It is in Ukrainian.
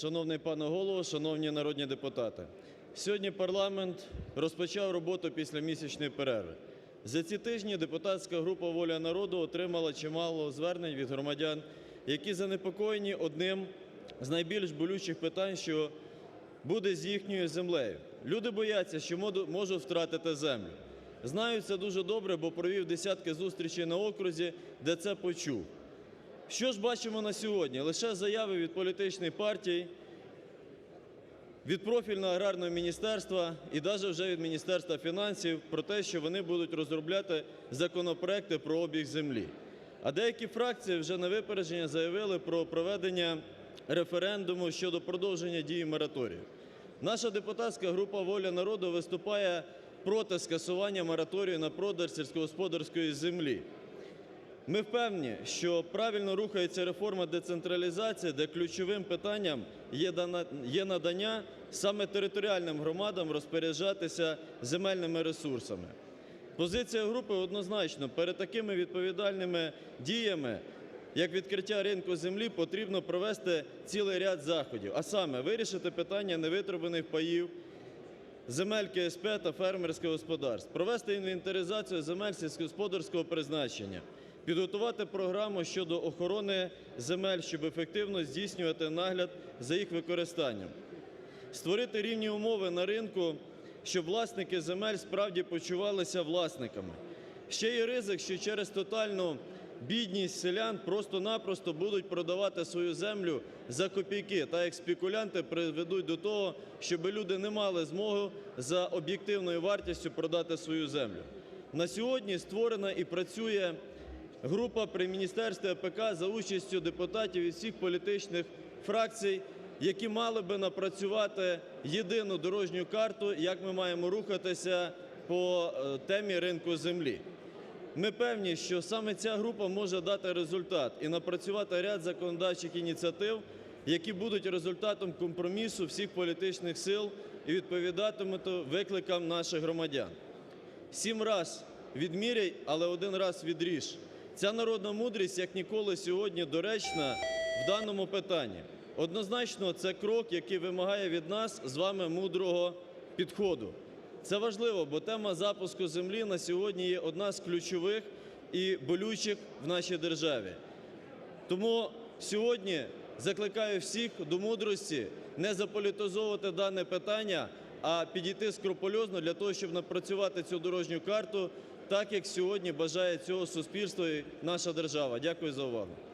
Шановний пане Голово, шановні народні депутати! Сьогодні парламент розпочав роботу після місячної перерви. За ці тижні депутатська група "Воля народу" отримала чимало звернень від громадян, які занепокоєні одним з найбільш болючих питань, що буде з їхньою землею. Люди бояться, що можуть втратити землю. Знаю це дуже добре, бо провів десятки зустрічей на окрузі, де це почув. Що ж бачимо на сьогодні? Лише заяви від політичних партій, від профільного аграрного міністерства і навіть вже від Міністерства фінансів про те, що вони будуть розробляти законопроекти про обіг землі. А деякі фракції вже на випередження заявили про проведення референдуму щодо продовження дії мораторію. Наша депутатська група "Воля народу" виступає проти скасування мораторію на продаж сільськогосподарської землі. Ми впевнені, що правильно рухається реформа децентралізації, де ключовим питанням є надання саме територіальним громадам розпоряджатися земельними ресурсами. Позиція групи однозначно, перед такими відповідальними діями, як відкриття ринку землі, потрібно провести цілий ряд заходів, а саме вирішити питання невитребуваних паїв, земель КСП та фермерських господарств, провести інвентаризацію земель сільськогосподарського призначення, підготувати програму щодо охорони земель, щоб ефективно здійснювати нагляд за їх використанням, створити рівні умови на ринку, щоб власники земель справді почувалися власниками. Ще є ризик, що через тотальну бідність селян просто-напросто будуть продавати свою землю за копійки, так як спекулянти приведуть до того, щоб люди не мали змоги за об'єктивною вартістю продати свою землю. На сьогодні створена і працює група при Міністерстві АПК за участю депутатів із всіх політичних фракцій, які мали би напрацювати єдину дорожню карту, як ми маємо рухатися по е, темі ринку землі. Ми певні, що саме ця група може дати результат і напрацювати ряд законодавчих ініціатив, які будуть результатом компромісу всіх політичних сил і відповідатимуть викликам наших громадян. Сім раз відміряй, але один раз відріж. Ця народна мудрість, як ніколи сьогодні, доречна в даному питанні. Однозначно, це крок, який вимагає від нас з вами мудрого підходу. Це важливо, бо тема запуску землі на сьогодні є одна з ключових і болючих в нашій державі. Тому сьогодні закликаю всіх до мудрості не заполітизовувати дане питання, а підійти скрупульозно для того, щоб напрацювати цю дорожню карту, так як сьогодні бажає цього суспільство і наша держава. Дякую за увагу.